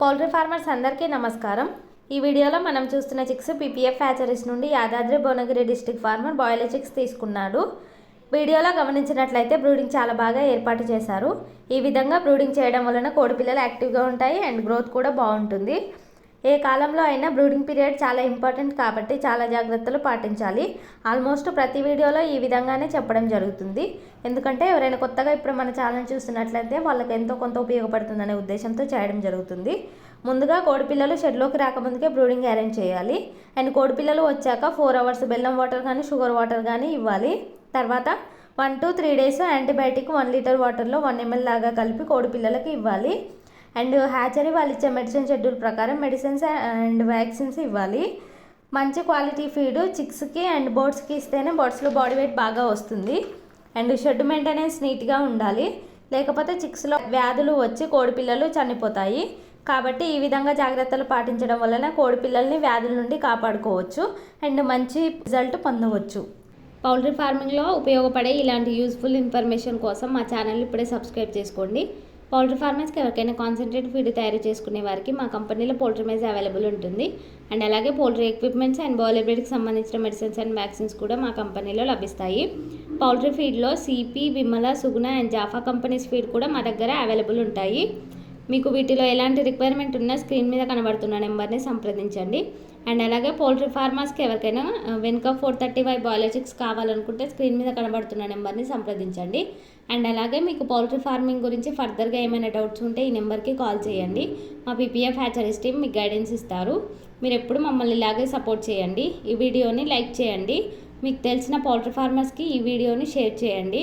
Poultry farmers అందరికీ నమస్కారం. ఈ వీడియోలో మనం చూస్తున్న చిక్స్ పీపీఎఫ్ హ్యాచరీస్ నుండి Yadadri Bhuvanagiri district farmer broiler chicks తీసుకున్నాడు. వీడియోలో గమనించినట్లయితే బ్రూడింగ్ చాలా బాగా ఏర్పాటు చేశారు. ఈ విధంగా బ్రూడింగ్ చేయడం వలన కోడిపిల్లలు యాక్టివ్గా ఉంటాయి అండ్ గ్రోత్ కూడా బాగుంటుంది. ఏ కాలంలో అయినా బ్రూడింగ్ పీరియడ్ చాలా ఇంపార్టెంట్ కాబట్టి చాలా జాగ్రత్తలు పాటించాలి. ఆల్మోస్ట్ ప్రతి వీడియోలో ఈ విధంగానే చెప్పడం జరుగుతుంది. ఎందుకంటే ఎవరైనా కొత్తగా ఇప్పుడు మన ఛానల్ చూస్తున్నట్లయితే వాళ్ళకి ఎంతో కొంత ఉపయోగపడుతుందనే ఉద్దేశంతో చేయడం జరుగుతుంది. ముందుగా కోడిపిల్లలు షెడ్లోకి రాకముందుకే బ్రూడింగ్ అరేంజ్ చేయాలి. అండ్ కోడిపిల్లలు వచ్చాక ఫోర్ అవర్స్ బెల్లం వాటర్ కానీ షుగర్ వాటర్ కానీ ఇవ్వాలి. తర్వాత one two three days antibiotic one litre వాటర్లో వన్ ఎంఎల్ లాగా కలిపి కోడిపిల్లలకి ఇవ్వాలి. అండ్ హ్యాచరీ వాళ్ళు ఇచ్చే మెడిసిన్ షెడ్యూల్ ప్రకారం మెడిసిన్స్ అండ్ వ్యాక్సిన్స్ ఇవ్వాలి. మంచి క్వాలిటీ ఫీడ్ చిక్స్కి అండ్ బోర్డ్స్కి ఇస్తేనే బోర్డ్స్లో బాడీ వెయిట్ బాగా వస్తుంది. అండ్ షెడ్ మెయింటెనెన్స్ నీట్గా ఉండాలి. లేకపోతే చిక్స్లో వ్యాధులు వచ్చి కోడిపిల్లలు చనిపోతాయి. కాబట్టి ఈ విధంగా జాగ్రత్తలు పాటించడం వలన కోడిపిల్లల్ని వ్యాధుల నుండి కాపాడుకోవచ్చు. అండ్ మంచి రిజల్ట్ పొందవచ్చు. పౌల్ట్రీ ఫార్మింగ్లో ఉపయోగపడే ఇలాంటి యూస్ఫుల్ ఇన్ఫర్మేషన్ కోసం మా ఛానల్ ఇప్పుడే సబ్స్క్రైబ్ చేసుకోండి. పౌల్ట్రీ ఫార్మర్స్కి ఎవరికైనా కాన్సన్ట్రేట్ ఫీడ్ తయారు చేసుకునే వారికి మా కంపెనీలో పౌల్ట్రీ మేజ్ అవైలబుల్ ఉంటుంది. అండ్ అలాగే పౌల్ట్రీ ఎక్విప్మెంట్స్ అండ్ బాయిలర్ సంబంధించిన మెడిసిన్స్ అండ్ వ్యాక్సిన్స్ కూడా మా కంపెనీలో లభిస్తాయి. Poultry ఫీడ్లో CP Vimala Suguna and Japfa companies feed కూడా మా దగ్గర అవైలబుల్ ఉంటాయి. మీకు వీటిలో ఎలాంటి రిక్వైర్మెంట్ ఉన్నా స్క్రీన్ మీద కనబడుతున్న నెంబర్ని సంప్రదించండి. అండ్ అలాగే పోల్ట్రీ ఫార్మర్స్కి ఎవరికైనా వెనుక ఫోర్ థర్టీ ఫైవ్ బయాలజిక్స్ కావాలనుకుంటే స్క్రీన్ మీద కనబడుతున్న నెంబర్ని సంప్రదించండి. అండ్ అలాగే మీకు పౌల్ట్రీ ఫార్మింగ్ గురించి ఫర్దర్గా ఏమైనా డౌట్స్ ఉంటే ఈ నెంబర్కి కాల్ చేయండి. మా పీపీఎఫ్ హ్యాచరీస్ టీమ్ మీకు గైడెన్స్ ఇస్తారు. మీరు ఎప్పుడు మమ్మల్ని ఇలాగే సపోర్ట్ చేయండి. ఈ వీడియోని లైక్ చేయండి. మీకు తెలిసిన పౌల్ట్రీ ఫార్మర్స్కి ఈ వీడియోని షేర్ చేయండి.